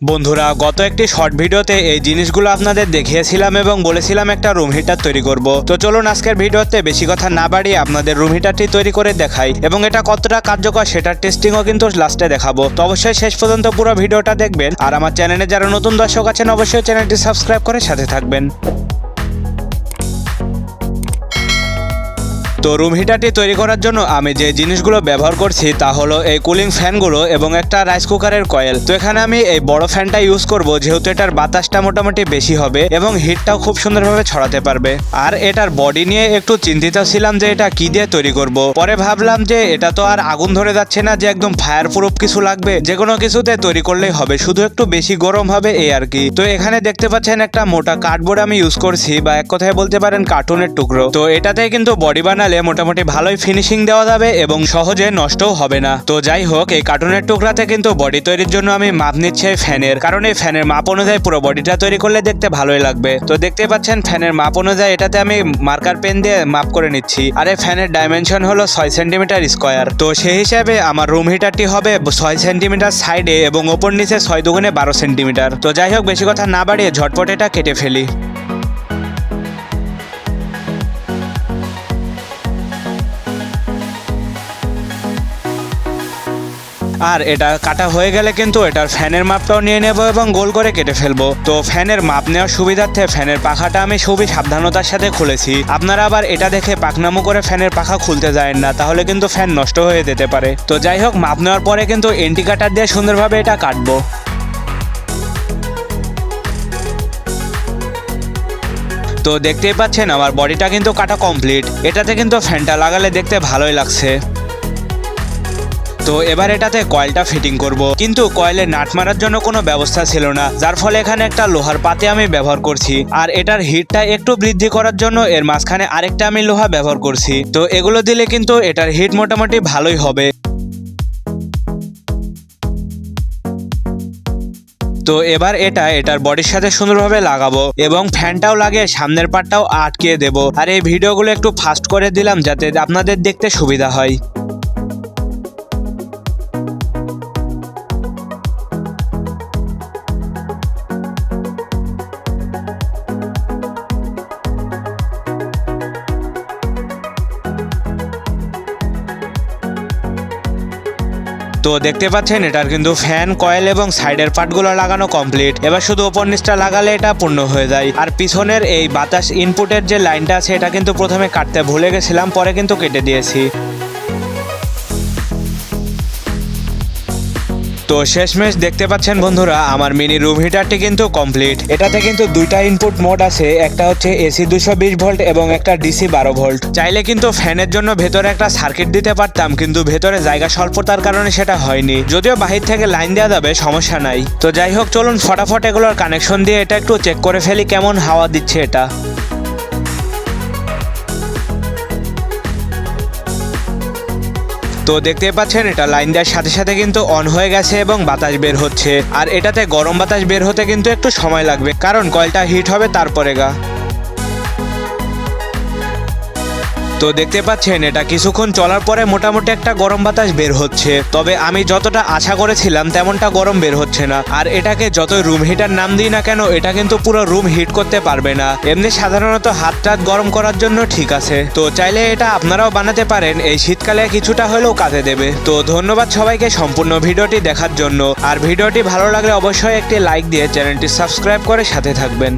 বন্ধুরা, গত একটি শর্ট ভিডিওতে এই জিনিসগুলো আপনাদের দেখিয়েছিলাম এবং বলেছিলাম একটা রুম হিটার তৈরি করব। তো চলুন আজকের ভিডিওতে বেশি কথা না বাড়িয়ে আপনাদের রুম হিটারটি তৈরি করে দেখাই এবং এটা কতটা কার্যকর সেটার টেস্টিংও কিন্তু লাস্টে দেখাবো। তো অবশ্যই শেষ পর্যন্ত পুরো ভিডিওটা দেখবেন আর আমার চ্যানেলে যারা নতুন দর্শক আছেন, অবশ্যই চ্যানেলটি সাবস্ক্রাইব করে সাথে থাকবেন। তো রুম হিটারটি তৈরি করার জন্য আমি যে জিনিসগুলো ব্যবহার করছি তা হলো এই কুলিং ফ্যানগুলো এবং একটা রাইস কুকারের কয়েল তো এখানে আমি এই বড় ফ্যানটা ইউজ করব যেহেতু এটার বাতাসটা মোটামুটি বেশি হবে এবং হিটটাও খুব সুন্দরভাবে ছড়াতে পারবে। আর এটার বডি নিয়ে একটু চিন্তিত ছিলাম যে এটা কি দিয়ে তৈরি করব। পরে ভাবলাম যে এটা তো আর আগুন ধরে যাচ্ছে না যে একদম ফায়ার প্রুফ কিছু লাগবে। যে কোনো কিছুতে তৈরি করলেই হবে, শুধু একটু বেশি গরম হবে এই আর কি। তো এখানে দেখতে পাচ্ছেন একটা মোটা কার্ডবোর্ড আমি ইউজ করছি বা এক কথায় বলতে পারেন কার্টুনের টুকরো। তো এটাতে কিন্তু বডি বানালে মোটামুটি ভালোই ফিনিশিং দেওয়া যাবে এবং সহজে নষ্টও হবে না। তো যাই হোক, এই কার্টুনের টুকরাতে কিন্তু বডি তৈরির জন্য আমি মাপ নিচ্ছি ফ্যানের। কারণ এই ফ্যানের মাপ অনুযায়ী পুরো বডিটা তৈরি করলে দেখতে ভালোই লাগবে। তো দেখতে পাচ্ছেন, ফ্যানের মাপ অনুযায়ী এটাতে আমি মার্কার পেন দিয়ে মাপ করে নিচ্ছি। আর এই ফ্যানের ডাইমেনশন হলো ছয় সেন্টিমিটার স্কোয়ার তো সেই হিসাবে আমার রুম হিটারটি হবে ছয় সেন্টিমিটার সাইডে এবং ওপর নিচে ছয় দুগুণে বারো সেন্টিমিটার তো যাই হোক, বেশি কথা না বাড়িয়ে ঝটপট এটা কেটে ফেলি। আর এটা কাটা হয়ে গেলে কিন্তু এটার ফ্যানের মাপটাও নিয়ে নেব এবং গোল করে কেটে ফেলব। তো ফ্যানের মাপ নেওয়ার সুবিধার্থে ফ্যানের পাখাটা আমি খুবই সাবধানতার সাথে খুলেছি। আপনারা আবার এটা দেখে পাকনামো করে ফ্যানের পাখা খুলতে যায় না, তাহলে কিন্তু ফ্যান নষ্ট হয়ে যেতে পারে। তো যাই হোক, মাপ নেওয়ার পরে কিন্তু এন্টি কাটার দিয়ে সুন্দরভাবে এটা কাটবো। তো দেখতেই পাচ্ছেন, আমার বডিটা কিন্তু কাটা কমপ্লিট। এটাতে কিন্তু ফ্যানটা লাগালে দেখতে ভালোই লাগছে। তো এবার এটাতে কয়েলটা ফিটিং করব। কিন্তু কয়েলে নাট মারার জন্য কোনো ব্যবস্থা ছিল না, যার ফলে এখানে একটা লোহার পাতে আমি ব্যবহার করছি। আর এটার হিটটা একটু বৃদ্ধি করার জন্য এর মাঝখানে আরেকটা আমি লোহা ব্যবহার করছি। তো এগুলো দিলে কিন্তু এটার হিট মোটামুটি ভালোই হবে। তো এবার এটা এটার বডির সাথে সুন্দরভাবে লাগাবো এবং ফ্যানটাও লাগিয়ে সামনের পাটটাও আটকে দেব। আর এই ভিডিওগুলো একটু ফাস্ট করে দিলাম যাতে আপনাদের দেখতে সুবিধা হয়। তো দেখতে পাচ্ছেন, এটার কিন্তু ফ্যান কয়েল এবং সাইডের পার্টগুলো লাগানো কমপ্লিট এবার শুধু ওপর নিচটা লাগালে এটা পূর্ণ হয়ে যায়। আর পিছনের এই বাতাস ইনপুটের যে লাইনটা আছে, এটা কিন্তু প্রথমে কাটতে ভুলে গেছিলাম, পরে কিন্তু কেটে দিয়েছি। তো শেষমেশ দেখতে পাচ্ছেন বন্ধুরা, আমার মিনি রুম হিটারটি কিন্তু কমপ্লিট এটাতে কিন্তু দুইটা ইনপুট মোড আছে, একটা হচ্ছে এসি দুশো বিশ ভোল্ট এবং একটা ডিসি বারো ভোল্ট চাইলে কিন্তু ফ্যানের জন্য ভেতরে একটা সার্কিট দিতে পারতাম, কিন্তু ভেতরে জায়গা স্বল্পতার কারণে সেটা হয়নি। যদিও বাহির থেকে লাইন দেওয়া যাবে, সমস্যা নাই। তো যাই হোক, চলুন ফটাফট এগুলোর কানেকশন দিয়ে এটা একটু চেক করে ফেলি কেমন হাওয়া দিচ্ছে এটা। তো দেখতে পাচ্ছেন, এটা লাইন দেওয়ার সাথে সাথে কিন্তু অন হয়ে গেছে এবং বাতাস বের হচ্ছে। আর এটাতে গরম বাতাস বের হতে কিন্তু একটু সময় লাগবে, কারণ কয়েলটা হিট হবে তারপরে গা। তো দেখতে পাচ্ছেন, এটা কিছুক্ষণ চলার পরে মোটামুটি একটা গরম বাতাস বের হচ্ছে। তবে আমি যতটা আশা করেছিলাম, তেমনটা গরম বের হচ্ছে না। আর এটাকে যতই রুম হিটার নাম দিই না কেন, এটা কিন্তু পুরো রুম হিট করতে পারবে না। এমনি সাধারণত হাত টাত গরম করার জন্য ঠিক আছে। তো চাইলে এটা আপনারাও বানাতে পারেন, এই শীতকালে কিছুটা হলেও কাজে দেবে। তো ধন্যবাদ সবাইকে সম্পূর্ণ ভিডিওটি দেখার জন্য। আর ভিডিওটি ভালো লাগলে অবশ্যই একটি লাইক দিয়ে চ্যানেলটি সাবস্ক্রাইব করে সাথে থাকবেন।